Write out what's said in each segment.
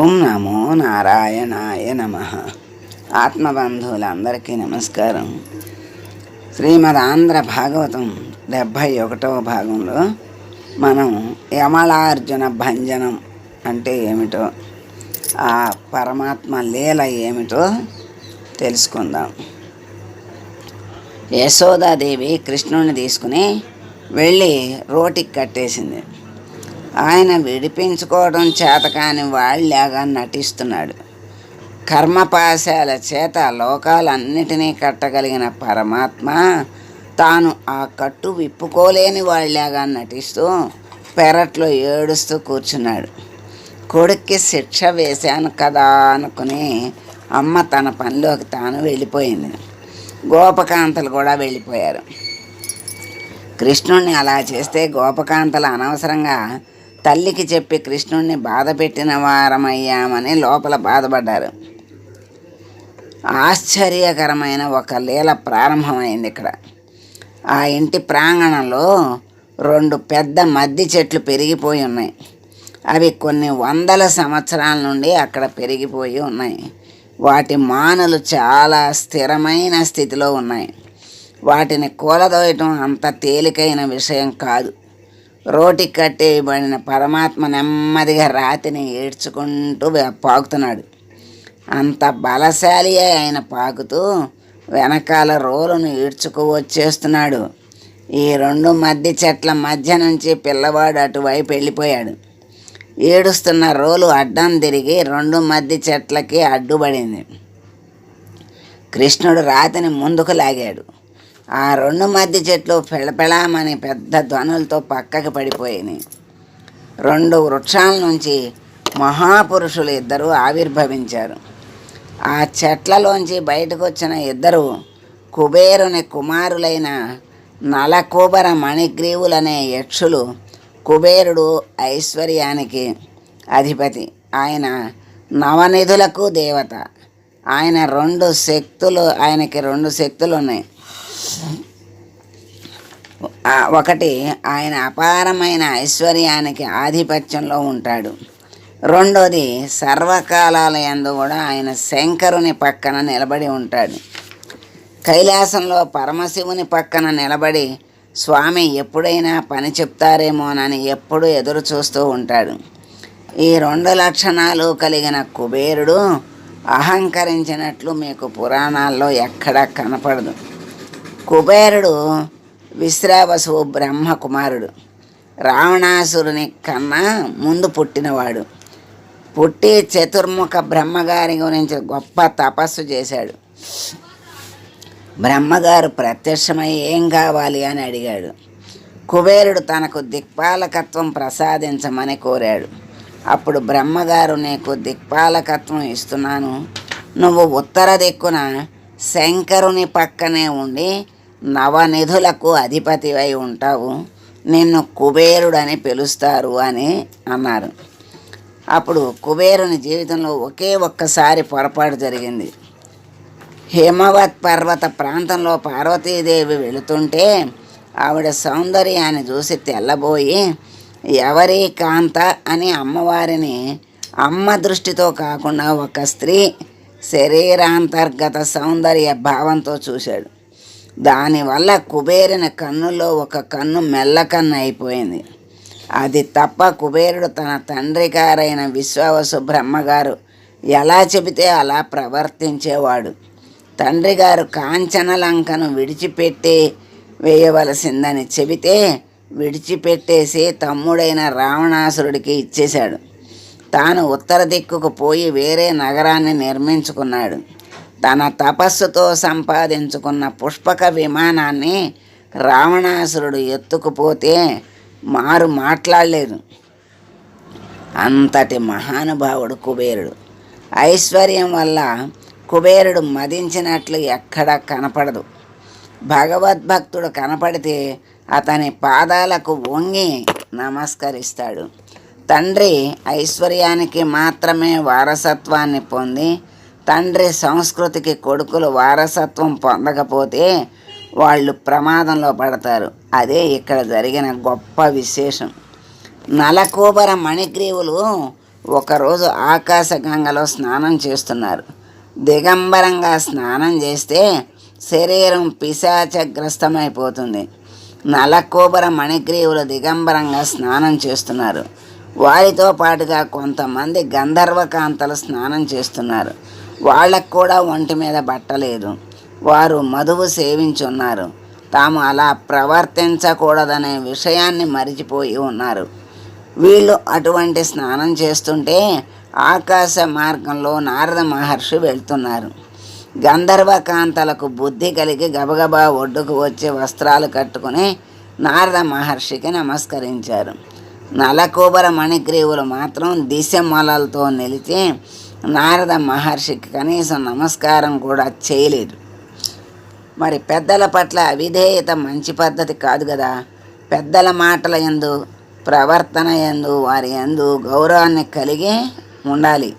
ఓం నమో నారాయణాయ నమ. ఆత్మబంధువులందరికీ నమస్కారం. శ్రీమద్ ఆంధ్ర భాగవతం డెబ్భై ఒకటవ భాగంలో మనం యమలార్జున భంజనం అంటే ఏమిటో ఆ పరమాత్మ లీల ఏమిటో తెలుసుకుందాం. యశోదాదేవి కృష్ణుని తీసుకుని వెళ్ళి రోటికి కట్టేసింది. ఆయన విడిపించుకోవడం చేతకాని వాళ్ళలాగా నటిస్తున్నాడు. కర్మపాశాల చేత లోకాలన్నిటినీ కట్టగలిగిన పరమాత్మ తాను ఆ కట్టు విప్పుకోలేని వాళ్ళలాగా నటిస్తూ పెరట్లో ఏడుస్తూ కూర్చున్నాడు. కొడుక్కి శిక్ష వేశాను కదా అనుకుని అమ్మ తన పనిలోకి తాను వెళ్ళిపోయింది. గోపకాంతలు కూడా వెళ్ళిపోయారు. కృష్ణుణ్ణి అలా చేస్తే గోపకాంతలు అనవసరంగా తల్లికి చెప్పి కృష్ణుణ్ణి బాధ పెట్టిన వారమయ్యామని లోపల బాధపడ్డారు. ఆశ్చర్యకరమైన ఒక లీల ప్రారంభమైంది ఇక్కడ. ఆ ఇంటి ప్రాంగణంలో రెండు పెద్ద మద్ది చెట్లు పెరిగిపోయి ఉన్నాయి. అవి కొన్ని వందల సంవత్సరాల నుండి అక్కడ పెరిగిపోయి ఉన్నాయి. వాటి మానలు చాలా స్థిరమైన స్థితిలో ఉన్నాయి. వాటిని కూలదోయటం అంత తేలికైన విషయం కాదు. రోటి కట్టేయబడిన పరమాత్మ నెమ్మదిగా రాతిని ఏడ్చుకుంటూ పాకుతున్నాడు. అంత బలశాలి ఆయన పాకుతూ వెనకాల రోలును ఈడ్చుకు వచ్చేస్తున్నాడు. ఈ రెండు మధ్య చెట్ల మధ్య నుంచి పిల్లవాడు అటువైపు వెళ్ళిపోయాడు. ఏడుస్తున్న రోలు అడ్డం తిరిగి రెండు మధ్య చెట్లకి అడ్డుపడింది. కృష్ణుడు రాతిని ముందుకు లాగాడు. ఆ రెండు మధ్య చెట్లు పెళపెళామని పెద్ద ధ్వనులతో పక్కకి పడిపోయినాయి. రెండు వృక్షాల నుంచి మహాపురుషులు ఇద్దరు ఆవిర్భవించారు. ఆ చెట్లలోంచి బయటకు వచ్చిన ఇద్దరు కుబేరుని కుమారులైన నలకూబర మణిగ్రీవులనే యక్షులు కుబేరుడు ఐశ్వర్యానికి అధిపతి. ఆయన నవనిధులకు దేవత. ఆయన రెండు శక్తులు ఆయనకి రెండు శక్తులు ఉన్నాయి ఒకటి ఆయన అపారమైన ఐశ్వర్యానికి ఆధిపత్యంలో ఉంటాడు. రెండోది సర్వకాలాల ఎందు కూడా ఆయన శంకరుని పక్కన నిలబడి ఉంటాడు. కైలాసంలో పరమశివుని పక్కన నిలబడి స్వామి ఎప్పుడైనా పని చెప్తారేమోనని ఎప్పుడు ఎదురు చూస్తూ ఉంటాడు. ఈ రెండు లక్షణాలు కలిగిన కుబేరుడు అహంకరించినట్లు మీకు పురాణాల్లో ఎక్కడా కనపడదు. కుబేరుడు విశ్రావసువు బ్రహ్మ కుమారుడు రావణాసురుని కన్నా ముందు పుట్టినవాడు. పుట్టి చతుర్ముఖ బ్రహ్మగారి గురించి గొప్ప తపస్సు చేశాడు. బ్రహ్మగారు ప్రత్యక్షమై ఏం కావాలి అని అడిగాడు. కుబేరుడు తనకు దిక్పాలకత్వం ప్రసాదించమని కోరాడు. అప్పుడు బ్రహ్మగారు నీకు దిక్పాలకత్వం ఇస్తున్నాను. నువ్వు ఉత్తర దిక్కున శంకరుని పక్కనే ఉండి నవనిధులకు అధిపతివై ఉంటావు. నిన్ను కుబేరుడని పిలుస్తారు అని అన్నారు. అప్పుడు కుబేరుని జీవితంలో ఒకే ఒక్కసారి పొరపాటు జరిగింది. హిమవత్ పర్వత ప్రాంతంలో పార్వతీదేవి వెళుతుంటే ఆవిడ సౌందర్యాన్ని చూసి తెల్లబోయి ఎవరి కాంత అని అమ్మవారిని అమ్మ దృష్టితో కాకుండా ఒక స్త్రీ శరీరాంతర్గత సౌందర్య భావంతో చూశాడు. దానివల్ల కుబేరుని కన్నులో ఒక కన్ను మెల్లకన్ను అయిపోయింది. అది తప్ప కుబేరుడు తన తండ్రి గారైన విశ్వావసు బ్రహ్మగారు ఎలా చెబితే అలా ప్రవర్తించేవాడు. తండ్రి గారు కాంచనలంకను విడిచిపెట్టి వేయవలసిందని చెబితే విడిచిపెట్టేసి తమ్ముడైన రావణాసురుడికి ఇచ్చేశాడు. తాను ఉత్తర దిక్కుకు పోయి వేరే నగరాన్ని నిర్మించుకున్నాడు. తన తపస్సుతో సంపాదించుకున్న పుష్పక విమానాన్ని రావణాసురుడు ఎత్తుకుపోతే మారు మాట్లాడలేదు. అంతటి మహానుభావుడు కుబేరుడు. ఐశ్వర్యం వల్ల కుబేరుడు మదించినట్లు ఎక్కడా కనపడదు. భగవద్భక్తుడు కనపడితే అతని పాదాలకు వంగి నమస్కరిస్తాడు. తండ్రి ఐశ్వర్యానికి మాత్రమే వారసత్వాన్ని పొంది తండ్రి సంస్కృతికి కొడుకులు వారసత్వం పొందకపోతే వాళ్ళు ప్రమాదంలో పడతారు. అదే ఇక్కడ జరిగిన గొప్ప విశేషం. నలకూబర మణిగ్రీవులు ఒకరోజు ఆకాశగంగలో స్నానం చేస్తున్నారు. దిగంబరంగా స్నానం చేస్తే శరీరం పిశాచగ్రస్తమైపోతుంది నలకూబర మణిగ్రీవులు దిగంబరంగా స్నానం చేస్తున్నారు. వారితో పాటుగా కొంతమంది గంధర్వకాంతలు స్నానం చేస్తున్నారు. వాళ్ళకు కూడా ఒంటి మీద బట్టలేదు వారు మధువు సేవించున్నారు. తాము అలా ప్రవర్తించకూడదనే విషయాన్ని మరిచిపోయి ఉన్నారు. వీళ్ళు అటువంటి స్నానం చేస్తుంటే ఆకాశ మార్గంలో నారద మహర్షి వెళ్తున్నారు. గంధర్వకాంతలకు బుద్ధి కలిగి గబగబా ఒడ్డుకు వచ్చే వస్త్రాలు కట్టుకుని నారద మహర్షికి నమస్కరించారు. నలకూబర మణిగ్రీవులు మాత్రం దిశమలలతో నిలిచి నారద మహర్షికి కనీసం నమస్కారం కూడా చేయలేదు. మరి పెద్దల పట్ల అవిధేయత మంచి పద్ధతి కాదు కదా. పెద్దల మాటల ఎందు ప్రవర్తన ఎందు వారి ఎందు గౌరవాన్ని కలిగి ఉండాలి.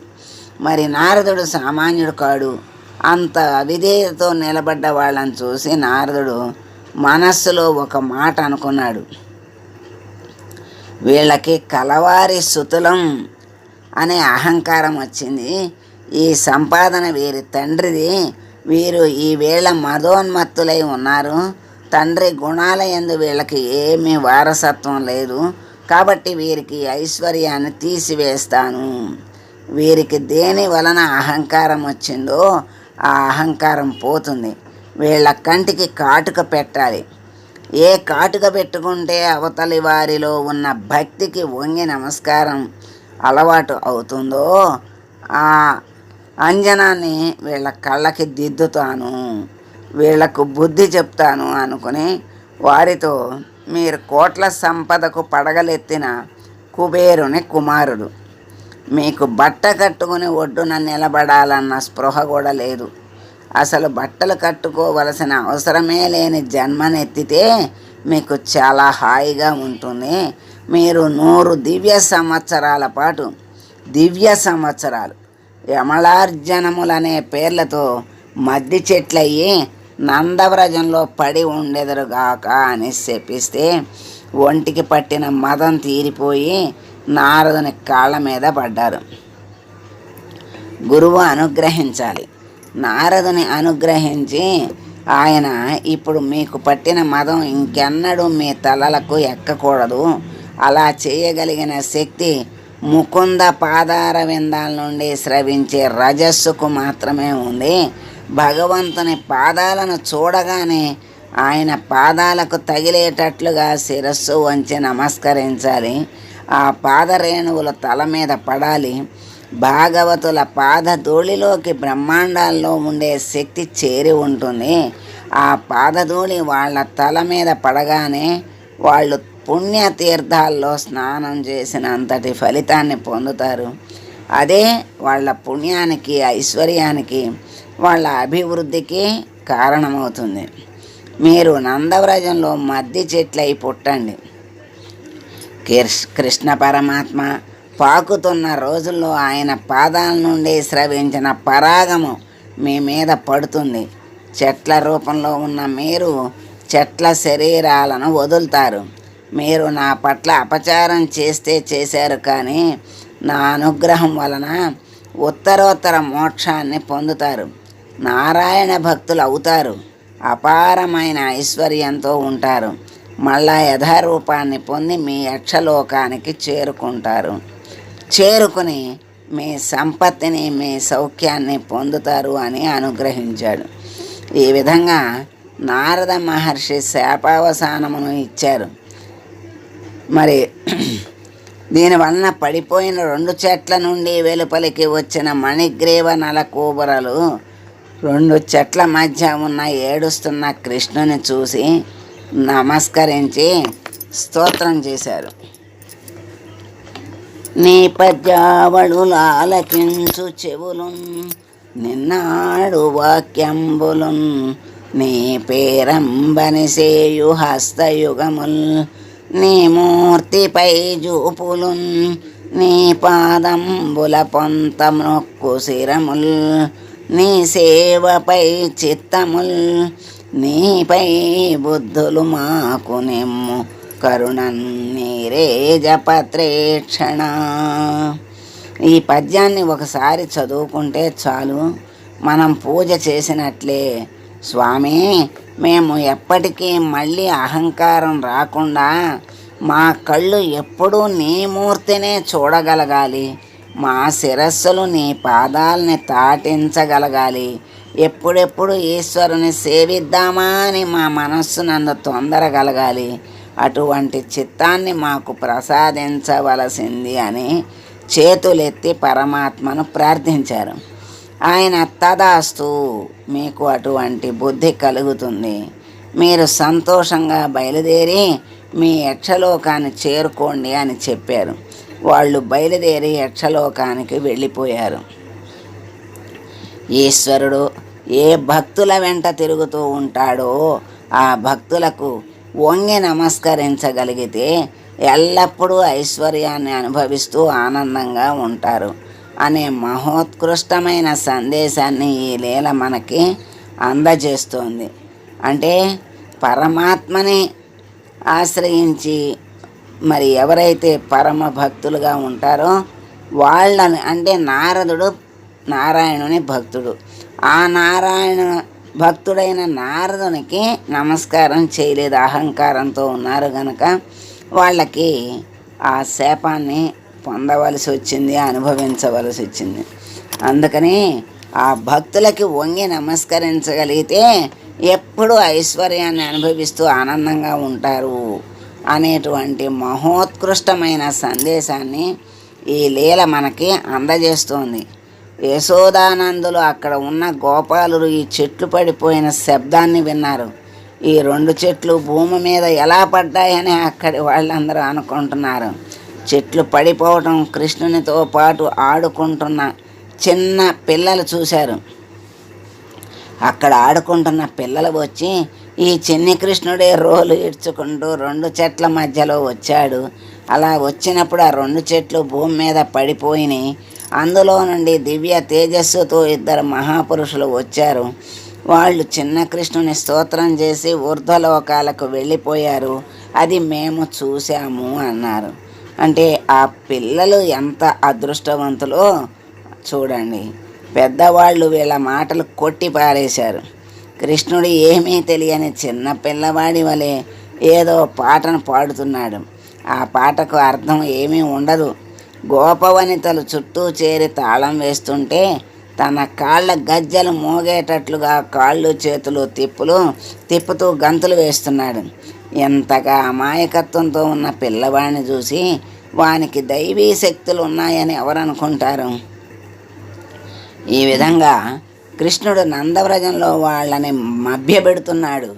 మరి నారదుడు సామాన్యుడు కాడు. అంత అవిధేయతతో నిలబడ్డ వాళ్ళని చూసి నారదుడు మనస్సులో ఒక మాట అనుకున్నాడు. వీళ్ళకి కలవారి సుతులం అనే అహంకారం వచ్చింది. ఈ సంపాదన వీరి తండ్రిది. వీరు ఈ మదోన్మత్తులై ఉన్నారు. తండ్రి గుణాల ఎందు వీళ్ళకి ఏమీ వారసత్వం లేదు. కాబట్టి వీరికి ఐశ్వర్యాన్ని తీసివేస్తాను. వీరికి దేని వలన అహంకారం వచ్చిందో ఆ అహంకారం పోతుంది. వీళ్ళ కంటికి కాటుక పెట్టాలి. ఏ కాటుక పెట్టుకుంటే అవతలి వారిలో ఉన్న భక్తికి వంగి నమస్కారం అలవాటు అవుతుందో ఆ అంజనాన్ని వీళ్ళ కళ్ళకి దిద్దుతాను వీళ్ళకు బుద్ధి చెప్తాను అనుకుని వారితో మీరు కోట్ల సంపదకు పడగలెత్తిన కుబేరుని కుమారుడు. మీకు బట్ట కట్టుకుని ఒడ్డున నిలబడాలన్న స్పృహ కూడా లేదు. అసలు బట్టలు కట్టుకోవలసిన అవసరమే లేని జన్మనెత్తితే మీకు చాలా హాయిగా ఉంటుంది. మీరు నూరు దివ్య సంవత్సరాల పాటు దివ్య సంవత్సరాలు యమలార్జనములనే పేర్లతో మద్ది చెట్లయ్యి నందవ్రజంలో పడి ఉండెదరుగాక అని చెప్పిస్తే ఒంటికి పట్టిన మదం తీరిపోయి నారదుని కాళ్ళ మీద పడ్డారు. గురువు అనుగ్రహించాలి. నారదుని అనుగ్రహించి ఆయన ఇప్పుడు మీకు పట్టిన మదం ఇంకెన్నడూ మీ తలలకు ఎక్కకూడదు. అలా చేయగలిగిన శక్తి ముకుంద పాదార విందాల నుండి స్రవించే రజస్సుకు మాత్రమే ఉంది. భగవంతుని పాదాలను చూడగానే ఆయన పాదాలకు తగిలేటట్లుగా శిరస్సు వంచి నమస్కరించాలి. ఆ పాదరేణువుల తల మీద పడాలి. భాగవతుల పాదధూళిలోకి బ్రహ్మాండాల్లో ఉండే శక్తి చేరి ఉంటుంది ఆ పాదధూళి వాళ్ళ తల మీద పడగానే వాళ్ళు పుణ్యతీర్థాల్లో స్నానం చేసినంతటి ఫలితాన్ని పొందుతారు. అదే వాళ్ళ పుణ్యానికి ఐశ్వర్యానికి వాళ్ళ అభివృద్ధికి కారణమవుతుంది. మీరు నందవ్రజంలో మద్ది చెట్లై పుట్టండి. కృష్ణ పరమాత్మ పాకుతున్న రోజుల్లో ఆయన పాదాల నుండి స్రవించిన పరాగము మీ మీద పడుతుంది. చెట్ల రూపంలో ఉన్న మీరు చెట్ల శరీరాలను వదులుతారు. మీరు నా పట్ల అపచారం చేస్తే చేశారు కానీ నా అనుగ్రహం వలన ఉత్తరోత్తర మోక్షాన్ని పొందుతారు. నారాయణ భక్తులు అవుతారు. అపారమైన ఐశ్వర్యంతో ఉంటారు. మళ్ళా యథారూపాన్ని పొంది మీ యక్షలోకానికి చేరుకుంటారు. చేరుకుని మీ సంపత్తిని మీ సౌఖ్యాన్ని పొందుతారు అని అనుగ్రహించాడు. ఈ విధంగా నారద మహర్షి శాపావసానమును ఇచ్చారు. మరి దీనివలన పడిపోయిన రెండు చెట్ల నుండి వెలుపలికి వచ్చిన మణిగ్రీవ నలకూబరలు రెండు చెట్ల మధ్య ఉన్న ఏడుస్తున్న కృష్ణుని చూసి నమస్కరించి స్తోత్రం చేశారు. నేపథ్యావళు లాలకించు చెవులు నిన్నాడు వాక్యంబులు నీ పేరంబని సేయు హస్తయుగముల్ నీ మూర్తిపై జూపులు నీ పాదంబుల పొంత నొక్కు శిరముల్ నీ సేవపై చిత్తముల్ నీపై బుద్ధులు మాకు నిమ్ము కరుణన్నీరే జపత్రేక్షణ ఈ పద్యాన్ని ఒకసారి చదువుకుంటే చాలు. మనం పూజ చేసినట్లే. స్వామి మేము ఎప్పటికీ మళ్ళీ అహంకారం రాకుండా మా కళ్ళు ఎప్పుడూ నీ మూర్తినే చూడగలగాలి. మా శిరస్సులు నీ పాదాలని తాటించగలగాలి. ఎప్పుడెప్పుడు ఈశ్వరుని సేవిద్దామా అని మా మనస్సు నందు తొందరగలగాలి. అటువంటి చిత్తాన్ని మాకు ప్రసాదించవలసింది అని చేతులెత్తి పరమాత్మను ప్రార్థించారు. ఆయన తదాస్తు మీకు అటువంటి బుద్ధి కలుగుతుంది. మీరు సంతోషంగా బయలుదేరి మీ యక్షలోకాన్ని చేరుకోండి అని చెప్పారు. వాళ్ళు బయలుదేరి యక్షలోకానికి వెళ్ళిపోయారు. ఈశ్వరుడు ఏ భక్తుల వెంట తిరుగుతూ ఉంటాడో ఆ భక్తులకు వంగి నమస్కరించగలిగితే ఎల్లప్పుడూ ఐశ్వర్యాన్ని అనుభవిస్తూ ఆనందంగా ఉంటారు. అనే మహోత్కృష్టమైన సందేశాన్ని ఈ లీల మనకి అందజేస్తోంది. అంటే పరమాత్మని ఆశ్రయించి మరి ఎవరైతే పరమ భక్తులుగా ఉంటారో వాళ్ళని అంటే నారదుడు నారాయణుని భక్తుడు. ఆ నారాయణ భక్తుడైన నారదునికి నమస్కారం చేయలేదు. అహంకారంతో ఉన్నారు కనుక వాళ్ళకి ఆ శాపాన్ని పొందవలసి వచ్చింది అనుభవించవలసి వచ్చింది. అందుకని ఆ భక్తులకి వంగి నమస్కరించగలిగితే ఎప్పుడు ఐశ్వర్యాన్ని అనుభవిస్తూ ఆనందంగా ఉంటారు అనేటువంటి మహోత్కృష్టమైన సందేశాన్ని ఈ లీల మనకి అందజేస్తోంది. యశోదానందులు అక్కడ ఉన్న గోపాలులు ఈ చెట్లు పడిపోయిన శబ్దాన్ని విన్నారు. ఈ రెండు చెట్లు భూమి మీద ఎలా పడ్డాయని అక్కడి వాళ్ళందరూ అనుకుంటున్నారు. చెట్లు పడిపోవటం కృష్ణునితో పాటు ఆడుకుంటున్న చిన్న పిల్లలు చూశారు. అక్కడ ఆడుకుంటున్న పిల్లలు వచ్చి ఈ చిన్ని కృష్ణుడే రోలు ఇడ్చుకుంటూ రెండు చెట్ల మధ్యలో వచ్చాడు. అలా వచ్చినప్పుడు ఆ రెండు చెట్లు భూమి మీద పడిపోయినాయి. అందులో నుండి దివ్య తేజస్సుతో ఇద్దరు మహాపురుషులు వచ్చారు. వాళ్ళు చిన్న కృష్ణుని స్తోత్రం చేసి ఊర్ధ్వలోకాలకు వెళ్ళిపోయారు. అది మేము చూసాము అన్నారు. అంటే ఆ పిల్లలు ఎంత అదృష్టవంతులో చూడండి. పెద్దవాళ్ళు వీళ్ళ మాటలు కొట్టి పారేశారు. కృష్ణుడు ఏమీ తెలియని చిన్న పిల్లవాడి వలె ఏదో పాటను పాడుతున్నాడు. ఆ పాటకు అర్థం ఏమీ ఉండదు. గోపవనితలు చుట్టూ చేరి తాళం వేస్తుంటే తన కాళ్ళ గజ్జలు మోగేటట్లుగా కాళ్ళు చేతులు తిప్పులు తిప్పుతూ గంతులు వేస్తున్నాడు. ఎంతగా అమాయకత్వంతో ఉన్న పిల్లవాడిని చూసి వానికి దైవీ శక్తులు ఉన్నాయని ఎవరనుకుంటారు? ఈ విధంగా కృష్ణుడు నందవ్రజంలో వాళ్ళని మభ్యపెడుతున్నాడు.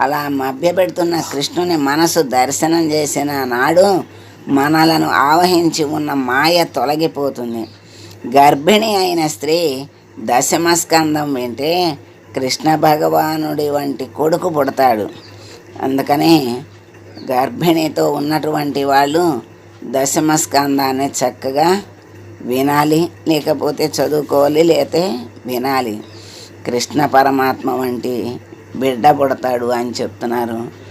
అలా మభ్యపెడుతున్న కృష్ణుని మనసు దర్శనం చేసిన నాడు మనలను ఆవహించి ఉన్న మాయ తొలగిపోతుంది. గర్భిణి అయిన స్త్రీ దశమస్కందం వింటే కృష్ణ భగవానుడి వంటి కొడుకు పుడతాడు. అందుకని గర్భిణితో ఉన్నటువంటి వాళ్ళు దశమస్కందాన్ని చక్కగా వినాలి లేకపోతే చదువుకోవాలి లేతే వినాలి. కృష్ణ పరమాత్మ వంటి బిడ్డ పుడతాడు అని చెప్తున్నారు.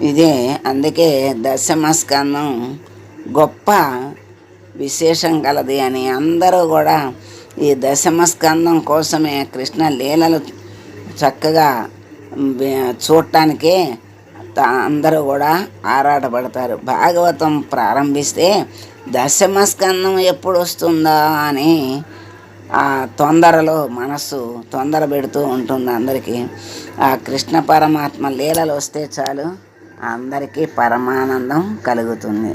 ఇదే అందుకే దశమస్కందం గొప్ప విశేషం కలది అని అందరూ కూడా ఈ దశమస్కందం కోసమే కృష్ణ లీలలు చక్కగా చూడటానికే అందరూ కూడా ఆరాటపడతారు. భాగవతం ప్రారంభిస్తే దశమస్కందం ఎప్పుడు వస్తుందా అని ఆ తొందరలో మనస్సు తొందర పెడుతూ ఉంటుంది అందరికీ. ఆ కృష్ణ పరమాత్మ లీలలు వస్తే చాలు అందరికీ పరమానందం కలుగుతుంది.